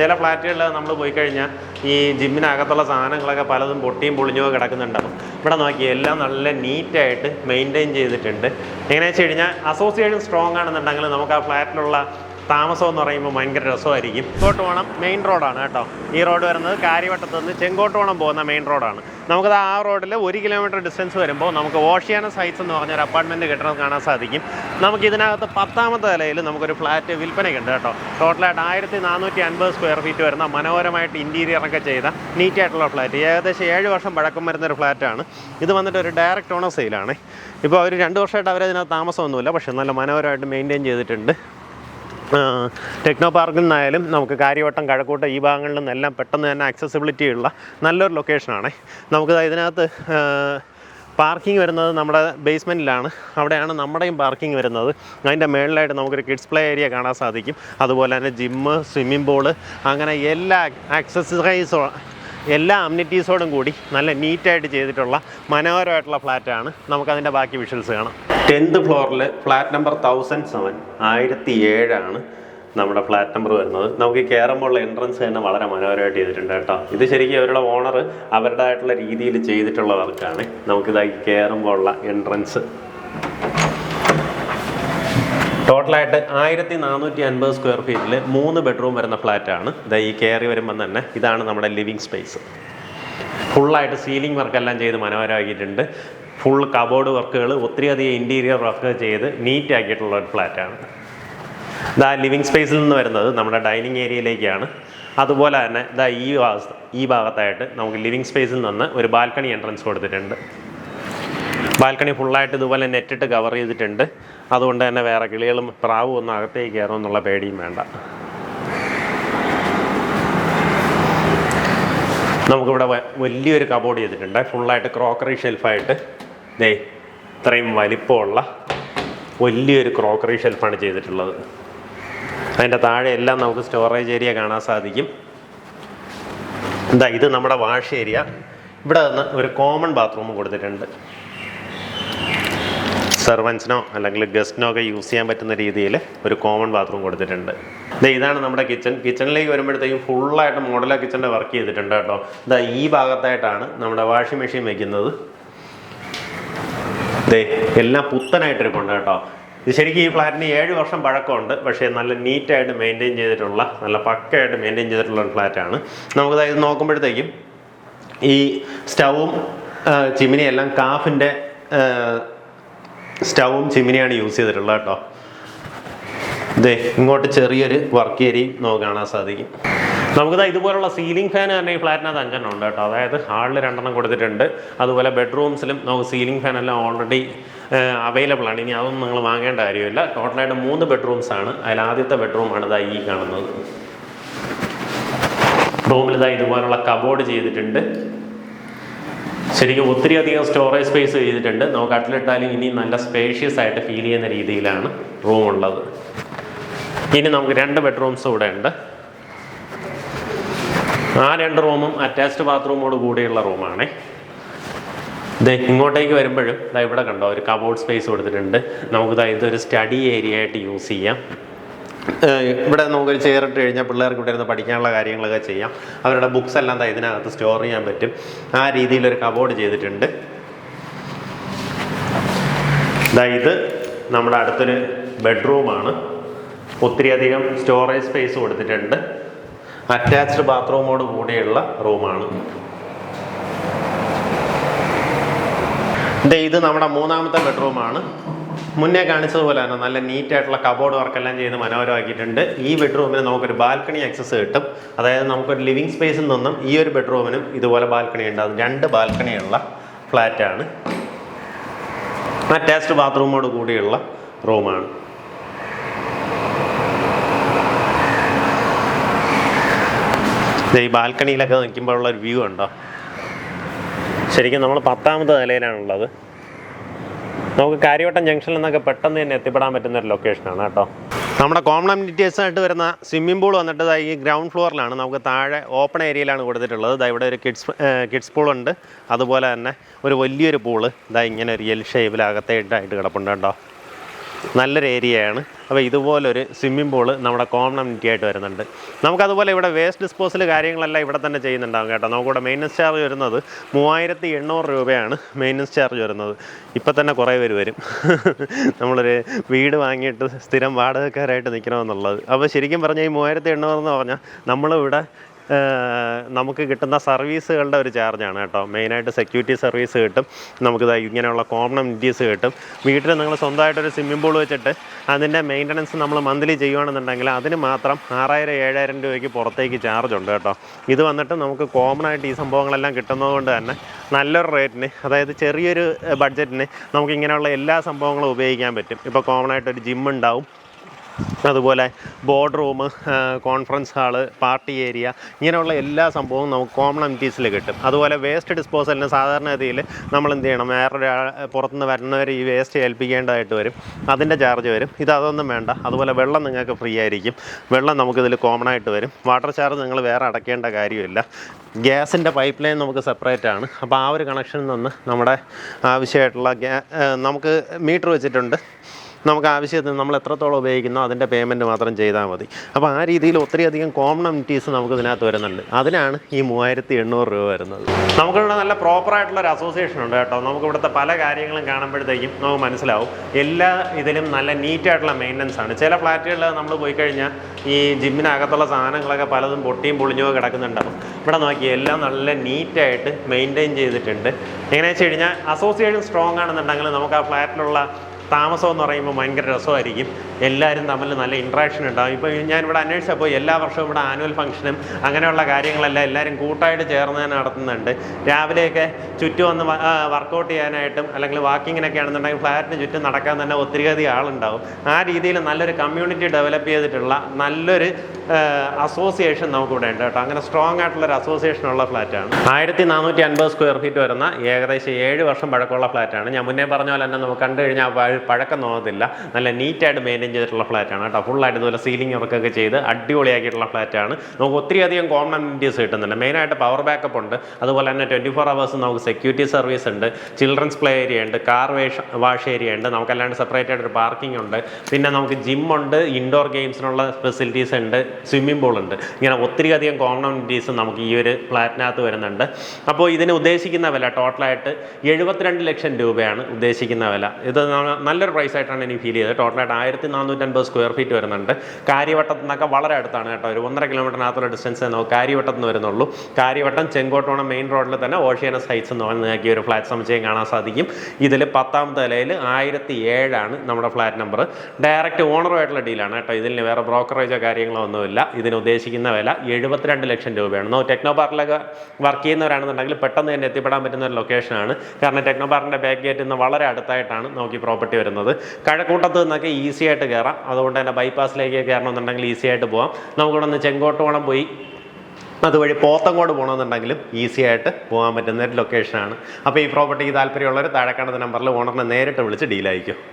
ചില ഫ്ലാറ്റുകളിൽ നമ്മൾ പോയി കഴിഞ്ഞാൽ ഈ ജിമ്മിനകത്തുള്ള സാധനങ്ങളൊക്കെ പലതും പൊട്ടിയും പൊളിഞ്ഞോ കിടക്കുന്നുണ്ടാവും. ഇവിടെ നോക്കി എല്ലാം നല്ല നീറ്റായിട്ട് മെയിന്റെയിൻ ചെയ്തിട്ടുണ്ട്. എങ്ങനെയാണെന്ന് വെച്ച് കഴിഞ്ഞാൽ അസോസിയേഷൻ സ്ട്രോങ് ആണെന്നുണ്ടെങ്കിൽ നമുക്ക് ആ ഫ്ലാറ്റിലുള്ള താമസം എന്ന് പറയുമ്പോൾ ഭയങ്കര രസമായിരിക്കും. ചെങ്കോട്ടുവണം മെയിൻ റോഡാണ് കേട്ടോ. ഈ റോഡ് വരുന്നത് കാര്യവട്ടത്ത് നിന്ന് ചെങ്കോട്ടുവണം പോകുന്ന മെയിൻ റോഡാണ്. നമുക്കത് ആ റോഡിൽ ഒരു കിലോമീറ്റർ ഡിസ്റ്റൻസ് വരുമ്പോൾ നമുക്ക് ഓഷ്യാനസ് ഹൈറ്റ്സ് എന്ന് പറഞ്ഞൊരു അപ്പാർട്ട്മെന്റ് കെട്ടിടം കാണാൻ സാധിക്കും. നമുക്ക് ഇതിനകത്ത് പത്താമത്തെ നിലയിൽ നമുക്കൊരു ഫ്ലാറ്റ് വിൽപ്പനയ്ക്കുണ്ട് കേട്ടോ. ടോട്ടലായിട്ട് ആയിരത്തി നാനൂറ്റി അൻപത് സ്ക്വയർ ഫീറ്റ് വരുന്ന മനോഹരമായിട്ട് ഇന്റീരിയറൊക്കെ ചെയ്ത നീറ്റായിട്ടുള്ള ഫ്ലാറ്റ്. ഏകദേശം ഏഴ് വർഷം പഴക്കം വരുന്നൊരു ഫ്ലാറ്റാണ്. ഇത് വന്നിട്ട് ഒരു ഡയറക്റ്റ് ഓണർ സെയിലാണ് ഇപ്പോൾ അവർ രണ്ട് വർഷമായിട്ട് അവരതിനകത്ത് താമസമൊന്നുമില്ല. പക്ഷേ നല്ല മനോഹരമായിട്ട് മെയിന്റെയിൻ ചെയ്തിട്ടുണ്ട്. ടെക്നോ പാർക്കിൽ നിന്നായാലും നമുക്ക് കാര്യവട്ടം കഴക്കൂട്ടം ഈ ഭാഗങ്ങളിൽ നിന്നെല്ലാം പെട്ടെന്ന് തന്നെ ആക്സസിബിലിറ്റി ഉള്ള നല്ലൊരു ലൊക്കേഷനാണ് നമുക്ക് ഇതിനകത്ത് പാർക്കിംഗ് വരുന്നത് നമ്മുടെ ബേസ്മെന്റിലാണ് അവിടെയാണ് നമ്മുടെയും പാർക്കിംഗ് വരുന്നത്. അതിന്റെ മേളിലായിട്ട് നമുക്കൊരു കിഡ്സ് പ്ലേ ഏരിയ കാണാൻ സാധിക്കും. അതുപോലെ തന്നെ ജിമ്മ് സ്വിമ്മിംഗ് പൂൾ അങ്ങനെ എല്ലാ ആക്സസറീസോ എല്ലാ അമ്യൂണിറ്റീസോടും കൂടി നല്ല നീറ്റായിട്ട് ചെയ്തിട്ടുള്ള മനോഹരമായിട്ടുള്ള ഫ്ലാറ്റാണ് നമുക്കതിന്റെ ബാക്കി വിഷ്വൽസ് കാണാം. ടെൻത്ത് ഫ്ലോറിൽ ഫ്ലാറ്റ് നമ്പർ തൗസൻഡ് സെവൻ ആയിരത്തി ഏഴാണ് നമ്മുടെ ഫ്ലാറ്റ് നമ്പർ വരുന്നത്. നമുക്ക് ഈ കയറുമ്പോഴുള്ള എൻട്രൻസ് തന്നെ വളരെ മനോഹരമായിട്ട് ചെയ്തിട്ടുണ്ട് കേട്ടോ. ഇത് ശരിക്കും അവരുടെ ഓണർ അവരുടേതായിട്ടുള്ള രീതിയിൽ ചെയ്തിട്ടുള്ള വർക്കാണ് നമുക്കിതായി കയറുമ്പോൾ ഉള്ള എൻട്രൻസ് ടോട്ടലായിട്ട് ആയിരത്തി നാനൂറ്റി അൻപത് സ്ക്വയർ ഫീറ്റിൽ മൂന്ന് ബെഡ്റൂം വരുന്ന ഫ്ലാറ്റാണ്. ഇത് ഈ കയറി വരുമ്പം തന്നെ ഇതാണ് നമ്മുടെ ലിവിങ് സ്പേസ്. ഫുള്ളായിട്ട് സീലിംഗ് വർക്കെല്ലാം ചെയ്ത് മനോഹരമാക്കിയിട്ടുണ്ട്. ഫുൾ കബോർഡ് വർക്കുകൾ ഒത്തിരിയധികം ഇന്റീരിയർ വർക്ക് ചെയ്ത് നീറ്റ് ആക്കിയിട്ടുള്ള ഒരു ഫ്ലാറ്റാണ്. ഇതാ ലിവിങ് സ്പേസിൽ നിന്ന് വരുന്നത് നമ്മുടെ ഡൈനിങ് ഏരിയയിലേക്കാണ്. അതുപോലെ തന്നെ ഇതാ ഈ ഈ ഭാഗത്തായിട്ട് നമുക്ക് ലിവിങ് സ്പേസിൽ നിന്ന് ഒരു ബാൽക്കണി എൻട്രൻസ് കൊടുത്തിട്ടുണ്ട്. ബാൽക്കണി ഫുള്ളായിട്ട് ഇതുപോലെ നെറ്റിട്ട് കവർ ചെയ്തിട്ടുണ്ട്. അതുകൊണ്ട് തന്നെ വേറെ കിളികളും പ്രാവും ഒന്നും അകത്തേക്ക് കയറും എന്നുള്ള പേടിയും വേണ്ട. നമുക്കിവിടെ വലിയൊരു കബോർഡ് ചെയ്തിട്ടുണ്ട്. ഫുള്ളായിട്ട് ക്രോക്കറി ഷെൽഫായിട്ട്. ദേ ഇത്രയും വലിപ്പമുള്ള വലിയൊരു ക്രോക്കറി ഷെൽഫാണ് ചെയ്തിട്ടുള്ളത്. അതിന്റെ താഴെ എല്ലാം നമുക്ക് സ്റ്റോറേജ് ഏരിയ കാണാൻ സാധിക്കും. എന്താ ഇത് നമ്മുടെ വാഷ് ഏരിയ. ഇവിടെ നിന്ന് ഒരു കോമൺ ബാത്റൂം കൊടുത്തിട്ടുണ്ട്. സെർവൻസിനോ അല്ലെങ്കിൽ ഗസ്റ്റിനോ ഒക്കെ യൂസ് ചെയ്യാൻ പറ്റുന്ന രീതിയിൽ ഒരു കോമൺ ബാത്റൂം കൊടുത്തിട്ടുണ്ട്. ഇതാണ് നമ്മുടെ കിച്ചൺ കിച്ചണിലേക്ക് വരുമ്പോഴത്തേക്കും ഫുള്ളായിട്ട് മോഡലാ കിച്ചണിന്റെ വർക്ക് ചെയ്തിട്ടുണ്ട് കേട്ടോ. ഇതാ ഈ ഭാഗത്തായിട്ടാണ് നമ്മുടെ വാഷിംഗ് മെഷീൻ വയ്ക്കുന്നത് ദേ എല്ലാം പുത്തനായിട്ടിരിപ്പുണ്ട് കേട്ടോ. ഇത് ശരിക്കും ഈ ഫ്ലാറ്റിന് ഏഴ് വർഷം പഴക്കമുണ്ട്. പക്ഷേ നല്ല നീറ്റായിട്ട് മെയിന്റെയിൻ ചെയ്തിട്ടുള്ള നല്ല പക്കയായിട്ട് മെയിന്റെയിൻ ചെയ്തിട്ടുള്ള ഫ്ലാറ്റാണ് നമുക്ക് ഇത് നോക്കുമ്പോഴത്തേക്കും ഈ സ്റ്റൗവും ചിമ്മിനി എല്ലാം കാഫിന്റെ സ്റ്റൗവും ചിമ്മിനിയാണ് യൂസ് ചെയ്തിട്ടുള്ളത് കേട്ടോ. ഇതേ ഇങ്ങോട്ട് ചെറിയൊരു വർക്ക് ഏരിയയും നമുക്ക് കാണാൻ സാധിക്കും. നമുക്കിതാ ഇതുപോലുള്ള സീലിംഗ് ഫാൻ തന്നെ ഈ ഫ്ലാറ്റിനകത്ത് അഞ്ചെണ്ണം ഉണ്ട് കേട്ടോ. അതായത് ഹാളിൽ രണ്ടെണ്ണം കൊടുത്തിട്ടുണ്ട്. അതുപോലെ ബെഡ്റൂംസിലും നമുക്ക് സീലിംഗ് ഫാൻ എല്ലാം ഓൾറെഡി അവൈലബിൾ ആണ്. ഇനി അതൊന്നും നിങ്ങൾ വാങ്ങേണ്ട കാര്യമില്ല. ടോട്ടലായിട്ട് മൂന്ന് ബെഡ്റൂംസ് ആണ്. അതിൽ ആദ്യത്തെ ബെഡ്റൂമാണ് ഇതാ ഈ കാണുന്നത്. റൂമിൽ ഇതാ ഇതുപോലുള്ള കബോർഡ് ചെയ്തിട്ടുണ്ട്. ശരിക്കും ഒത്തിരി അധികം സ്റ്റോറേജ് സ്പേസ് ചെയ്തിട്ടുണ്ട്. നമുക്ക് അട്ടിലിട്ടാലും ഇനി നല്ല സ്പേഷ്യസ് ആയിട്ട് ഫീൽ ചെയ്യുന്ന രീതിയിലാണ് റൂം ഉള്ളത്. ഇനി നമുക്ക് രണ്ട് ബെഡ്റൂംസ് ഇവിടെ ഉണ്ട്. ആ രണ്ട് റൂമും അറ്റാച്ച്ഡ് ബാത്റൂമോട് കൂടിയുള്ള റൂമാണേ ഇത് ഇങ്ങോട്ടേക്ക് വരുമ്പോഴും ഇതാ ഇവിടെ കണ്ടോ ഒരു കബോർഡ് സ്പേസ് കൊടുത്തിട്ടുണ്ട്. നമുക്കിതാ ഇതൊരു സ്റ്റഡി ഏരിയ ആയിട്ട് യൂസ് ചെയ്യാം. ഇവിടെ നമുക്കൊരു ചെയർ കഴിഞ്ഞാൽ പിള്ളേർക്ക് ഇവിടെ ഇരുന്ന് പഠിക്കാനുള്ള കാര്യങ്ങളൊക്കെ ചെയ്യാം. അവരുടെ ബുക്സ് എല്ലാം ഇതിനകത്ത് സ്റ്റോർ ചെയ്യാൻ പറ്റും. ആ രീതിയിലൊരു കബോർഡ് ചെയ്തിട്ടുണ്ട്. ഇത് നമ്മുടെ അടുത്തൊരു ബെഡ്റൂമാണ് ഒത്തിരിയധികം സ്റ്റോറേജ് സ്പേസ് കൊടുത്തിട്ടുണ്ട്. അറ്റാച്ച്ഡ് ബാത്റൂമോട് കൂടിയുള്ള റൂമാണ് ഇത് നമ്മുടെ മൂന്നാമത്തെ ബെഡ്റൂമാണ് മുന്നേ കാണിച്ചതുപോലെ തന്നെ നല്ല നീറ്റ് ആയിട്ടുള്ള കബോർഡ് വർക്കെല്ലാം ചെയ്ത് മനോഹരമാക്കിയിട്ടുണ്ട്. ഈ ബെഡ്റൂമിന് നമുക്കൊരു ബാൽക്കണി ആക്സസ് കിട്ടും. അതായത് നമുക്കൊരു ലിവിങ് സ്പേസിൽ നിന്നും ഈ ഒരു ബെഡ്റൂമിനും ഇതുപോലെ ബാൽക്കണി ഉണ്ടാകും രണ്ട് ബാൽക്കണിയുള്ള ഫ്ലാറ്റാണ് അറ്റാച്ച്ഡ് ബാത്റൂമോട് കൂടിയുള്ള റൂമാണ് ഈ ബാൽക്കണിയിലൊക്കെ നിൽക്കുമ്പോഴുള്ള ഒരു വ്യൂ ഉണ്ടോ ശരിക്കും നമ്മൾ പത്താമത്തെ നിലയിലാണുള്ളത്. നമുക്ക് കാര്യവട്ടം ജംഗ്ഷനിൽ നിന്നൊക്കെ പെട്ടെന്ന് തന്നെ എത്തിപ്പെടാൻ പറ്റുന്ന ഒരു ലൊക്കേഷനാണ് കേട്ടോ. നമ്മുടെ അമ്യൂണിറ്റീസ് ആയിട്ട് വരുന്ന സ്വിമ്മിംഗ് പൂൾ വന്നിട്ട് ഈ ഗ്രൗണ്ട് ഫ്ലോറിലാണ് നമുക്ക് താഴെ ഓപ്പൺ ഏരിയയിലാണ് കൊടുത്തിട്ടുള്ളത്. ഇതാ ഇവിടെ ഒരു കിഡ്സ് കിഡ്സ് പൂൾ ഉണ്ട്. അതുപോലെ തന്നെ ഒരു വലിയൊരു പൂൾ ഇതാ ഇങ്ങനെ ഒരു എൽ ഷേപ്പിൽ അകത്തേട്ടായിട്ട് കിടപ്പുണ്ട് കേട്ടോ. നല്ലൊരു ഏരിയയാണ്. അപ്പോൾ ഇതുപോലൊരു സ്വിമ്മിംഗ് പൂൾ നമ്മുടെ കോമണിറ്റി ആയിട്ട് വരുന്നുണ്ട്. നമുക്കതുപോലെ ഇവിടെ വേസ്റ്റ് ഡിസ്പോസൽ കാര്യങ്ങളെല്ലാം ഇവിടെ തന്നെ ചെയ്യുന്നുണ്ടാകും കേട്ടോ. നമുക്കിവിടെ മെയിന്റനൻസ് ചാർജ് വരുന്നത് മൂവായിരത്തി എണ്ണൂറ് രൂപയാണ് മെയിന്റനൻസ് ചാർജ് വരുന്നത്. ഇപ്പം തന്നെ കുറേ പേര് വരും. നമ്മളൊരു വീട് വാങ്ങിയിട്ട് സ്ഥിരം വാടകക്കാരായിട്ട് നിൽക്കണമെന്നുള്ളത്. അപ്പോൾ ശരിക്കും പറഞ്ഞാൽ ഈ മൂവായിരത്തി എണ്ണൂറ് എന്ന് പറഞ്ഞാൽ നമ്മളിവിടെ നമുക്ക് കിട്ടുന്ന സർവീസുകളുടെ ഒരു ചാർജാണ് കേട്ടോ. മെയിനായിട്ട് സെക്യൂരിറ്റി സർവീസ് കിട്ടും. നമുക്ക് ഇങ്ങനെയുള്ള കോമൺ അമ്യൂണിറ്റീസ് കിട്ടും. വീട്ടിൽ നിങ്ങൾ സ്വന്തമായിട്ടൊരു സ്വിമ്മിംഗ് പൂൾ വെച്ചിട്ട് അതിന്റെ മെയിന്റനൻസ് നമ്മൾ മന്ത്ലി ചെയ്യുകയാണെന്നുണ്ടെങ്കിൽ അതിന് മാത്രം ആറായിരം ഏഴായിരം രൂപയ്ക്ക് പുറത്തേക്ക് ചാർജ് ഉണ്ട് കേട്ടോ. ഇത് വന്നിട്ട് നമുക്ക് കോമൺ ആയിട്ട് ഈ സംഭവങ്ങളെല്ലാം കിട്ടുന്നതുകൊണ്ട് തന്നെ നല്ലൊരു റേറ്റിന് അതായത് ചെറിയൊരു ബഡ്ജറ്റിന് നമുക്ക് ഇങ്ങനെയുള്ള എല്ലാ സംഭവങ്ങളും ഉപയോഗിക്കാൻ പറ്റും. ഇപ്പോൾ കോമൺ ആയിട്ടൊരു ജിം ഉണ്ടാവും. അതുപോലെ board room conference hall party area ഇങ്ങനെയുള്ള എല്ലാ സംഭവവും നമുക്ക് കോമൺ എംറ്റീസിൽ കിട്ടും. അതുപോലെ വേസ്റ്റ് ഡിസ്പോസലിന് സാധാരണഗതിയിൽ നമ്മൾ എന്ത് ചെയ്യണം? വേറൊരു പുറത്തുനിന്ന് വരുന്നവർ ഈ വേസ്റ്റ് ഏൽപ്പിക്കേണ്ടതായിട്ട് വരും. അതിന്റെ ചാർജ് വരും. ഇത് അതൊന്നും വേണ്ട. അതുപോലെ വെള്ളം നിങ്ങൾക്ക് ഫ്രീ ആയിരിക്കും. വെള്ളം നമുക്കിതിൽ കോമൺ ആയിട്ട് വരും. വാട്ടർ ചാർജ് നിങ്ങൾ വേറെ അടയ്ക്കേണ്ട കാര്യമില്ല. ഗ്യാസിന്റെ പൈപ്പ് ലൈൻ നമുക്ക് സെപ്പറേറ്റ് ആണ്. അപ്പോൾ ആ ഒരു കണക്ഷനിൽ നിന്ന് നമ്മുടെ ആവശ്യമായിട്ടുള്ള ഗ്യാ നമുക്ക് മീറ്റർ വെച്ചിട്ടുണ്ട്. നമുക്ക് ആവശ്യത്തിന് നമ്മൾ എത്രത്തോളം ഉപയോഗിക്കുന്നോ അതിന്റെ പേയ്മെന്റ് മാത്രം ചെയ്താൽ മതി. അപ്പോൾ ആ രീതിയിൽ ഒത്തിരിയധികം കോമൺ അമിറ്റീസ് നമുക്ക് ഇതിനകത്ത് വരുന്നുണ്ട്. അതിനാണ് ഈ മൂവായിരത്തി എണ്ണൂറ് രൂപ വരുന്നത്. നമുക്കിവിടെ നല്ല പ്രോപ്പറായിട്ടുള്ളൊരു അസോസിയേഷൻ ഉണ്ട് കേട്ടോ. നമുക്ക് ഇവിടുത്തെ പല കാര്യങ്ങളും കാണുമ്പോഴത്തേക്കും നമുക്ക് മനസ്സിലാവും. എല്ലാ ഇതിലും നല്ല നീറ്റായിട്ടുള്ള മെയിന്റനൻസ് ആണ്. ചില ഫ്ലാറ്റുകളിൽ നമ്മൾ പോയി കഴിഞ്ഞാൽ ഈ ജിമ്മിനകത്തുള്ള സാധനങ്ങളൊക്കെ പലതും പൊട്ടിയും പൊളിഞ്ഞോ കിടക്കുന്നുണ്ടാവും ഇവിടെ നോക്കി എല്ലാം നല്ല നീറ്റായിട്ട് മെയിന്റെയിൻ ചെയ്തിട്ടുണ്ട്. എങ്ങനെയാണെന്ന് വെച്ച് കഴിഞ്ഞാൽ അസോസിയേഷൻ സ്ട്രോങ് ആണെന്നുണ്ടെങ്കിൽ നമുക്ക് ആ ഫ്ലാറ്റിലുള്ള താമസം എന്ന് പറയുമ്പോൾ ഭയങ്കര രസമായിരിക്കും. എല്ലാവരും തമ്മിൽ നല്ല ഇൻട്രാക്ഷൻ ഉണ്ടാകും ഇപ്പോൾ ഞാനിവിടെ അന്വേഷിച്ചപ്പോൾ എല്ലാ വർഷവും ഇവിടെ ആനുവൽ ഫംഗ്ഷനും അങ്ങനെയുള്ള കാര്യങ്ങളെല്ലാം എല്ലാവരും കൂട്ടായിട്ട് ചേർന്ന് തന്നെ നടത്തുന്നുണ്ട്. രാവിലെയൊക്കെ ചുറ്റും വന്ന് വർക്കൗട്ട് ചെയ്യാനായിട്ടും അല്ലെങ്കിൽ വാക്കിങ്ങിനൊക്കെ ആണെന്നുണ്ടെങ്കിൽ ഫ്ലാറ്റിന് ചുറ്റും നടക്കാൻ തന്നെ ഒത്തിരി ഒത്തിരിയധികം ആളുണ്ടാവും. ആ രീതിയിൽ നല്ലൊരു കമ്മ്യൂണിറ്റി ഡെവലപ്പ് ചെയ്തിട്ടുള്ള നല്ലൊരു അസോസിയേഷൻ നമുക്കിവിടെ ഉണ്ട് കേട്ടോ. അങ്ങനെ സ്ട്രോങ് ആയിട്ടുള്ള ഒരു അസോസിയേഷൻ ഉള്ള ഫ്ലാറ്റാണ്. ആയിരത്തി നാനൂറ്റി അൻപത് സ്ക്വയർ ഫീറ്റ് വരുന്ന ഏകദേശം ഏഴ് വർഷം പഴക്കമുള്ള ഫ്ലാറ്റാണ്. ഞാൻ മുന്നേ പറഞ്ഞ പോലെ തന്നെ നമുക്ക് കണ്ടു കഴിഞ്ഞാൽ പഴക്കം തോന്നത്തില്ല നല്ല നീറ്റായിട്ട് മെയിന്റെയിൻ ചെയ്തിട്ടുള്ള ഫ്ലാറ്റാണ് കേട്ടോ. ഫുള്ളായിട്ട് ഇതുപോലെ സീലിംഗ് വർക്കൊക്കെ ചെയ്ത് അടിപൊളിയാക്കിയിട്ടുള്ള ഫ്ലാറ്റാണ് നമുക്ക് ഒത്തിരി അധികം കോമൺ അമ്യൂണിറ്റീസ് കിട്ടുന്നുണ്ട് മെയിനായിട്ട് പവർ ബാക്കപ്പ് ഉണ്ട്. അതുപോലെ തന്നെ ട്വന്റി ഫോർ അവേഴ്സ് നമുക്ക് സെക്യൂരിറ്റി സർവീസ് ഉണ്ട്. ചിൽഡ്രൻസ് പ്ലേ ഏരിയ ഉണ്ട്. കാർ വേഷ് വാഷ് ഏരിയ ഉണ്ട്. നമുക്കല്ലാണ്ട് സെപ്പറേറ്റ് ആയിട്ട് ഒരു പാർക്കിംഗ് ഉണ്ട്. പിന്നെ നമുക്ക് ജിം ഉണ്ട്. ഇൻഡോർ ഗെയിംസിനുള്ള ഫെസിലിറ്റീസ് ഉണ്ട്. സ്വിമ്മിംഗ് പൂൾ ഉണ്ട്. ഇങ്ങനെ ഒത്തിരി അധികം കോമൺ അമ്യൂണിറ്റീസ് നമുക്ക് ഈ ഒരു ഫ്ലാറ്റിനകത്ത് വരുന്നുണ്ട്. അപ്പോൾ ഇതിന് ഉദ്ദേശിക്കുന്ന വില ടോട്ടലായിട്ട് എഴുപത്തിരണ്ട് ലക്ഷം രൂപയാണ് ഉദ്ദേശിക്കുന്ന വില. ഇത് നല്ലൊരു പ്രൈസ് ആയിട്ടാണ് എനിക്ക് ഫീൽ ചെയ്തത്. ടോട്ടലായിട്ട് ആയിരത്തി നാനൂറ്റൻപത് സ്ക്വയർ ഫീറ്റ് വരുന്നുണ്ട്. കാര്യവട്ടത്തു നിന്നൊക്കെ വളരെ അടുത്താണ് കേട്ടോ. ഒരു ഒന്നര കിലോമീറ്ററിനകത്തുള്ള ഡിസ്റ്റൻസ് നമുക്ക് കാര്യവട്ടത്ത് നിന്ന് വരുന്നുള്ളൂ. കാര്യവട്ടം ചെങ്കോട്ടോണം മെയിൻ റോഡിൽ തന്നെ ഓഷ്യാനസ് ഹൈറ്റ്സ് എന്ന് പറഞ്ഞ് നോക്കിയ ഒരു ഫ്ലാറ്റ് സമുച്ചയം കാണാൻ സാധിക്കും. ഇതിൽ പത്താമത്തെ നിലയിൽ ആയിരത്തി ഏഴാണ് നമ്മുടെ ഫ്ലാറ്റ് നമ്പർ ഡയറക്റ്റ് ഓണറുമായിട്ടുള്ള ഡീലാണ് കേട്ടോ. ഇതിന് വേറെ ബ്രോക്കറേജോ കാര്യങ്ങളോ ഒന്നുമില്ല. ഇതിന് ഉദ്ദേശിക്കുന്ന വില എഴുപത്തിരണ്ട് ലക്ഷം രൂപയാണ്. നോ ടെക്നോ പാർക്കിലൊക്കെ വർക്ക് ചെയ്യുന്നവരാണെന്നുണ്ടെങ്കിൽ പെട്ടെന്ന് തന്നെ എത്തിപ്പെടാൻ പറ്റുന്ന ഒരു ലൊക്കേഷനാണ് കാരണം ടെക്നോ പാർക്കിന്റെ ബാക്ക് ഗേറ്റ് നിന്ന് വളരെ അടുത്തായിട്ടാണ് നോക്കി പ്രോപ്പർട്ടി വരുന്നത്. കഴക്കൂട്ടത്ത് നിന്നൊക്കെ ഈസി ആയിട്ട് കയറാം അതുകൊണ്ട് തന്നെ ബൈപ്പാസിലേക്ക് കയറണമെന്നുണ്ടെങ്കിൽ ഈസി ആയിട്ട് പോകാം നമുക്കിവിടെ നിന്ന് ചെങ്കോട്ടോണം പോയി അതുവഴി പോത്തങ്കോട് പോകണമെന്നുണ്ടെങ്കിലും ഈസി ആയിട്ട് പോകാൻ പറ്റുന്ന ഒരു ലൊക്കേഷനാണ് അപ്പോൾ ഈ പ്രോപ്പർട്ടിക്ക് താല്പര്യമുള്ളവർ താഴെ കാണുന്ന നമ്പറിൽ ഓണറിനെ നേരിട്ട് വിളിച്ച് ഡീലായിരിക്കും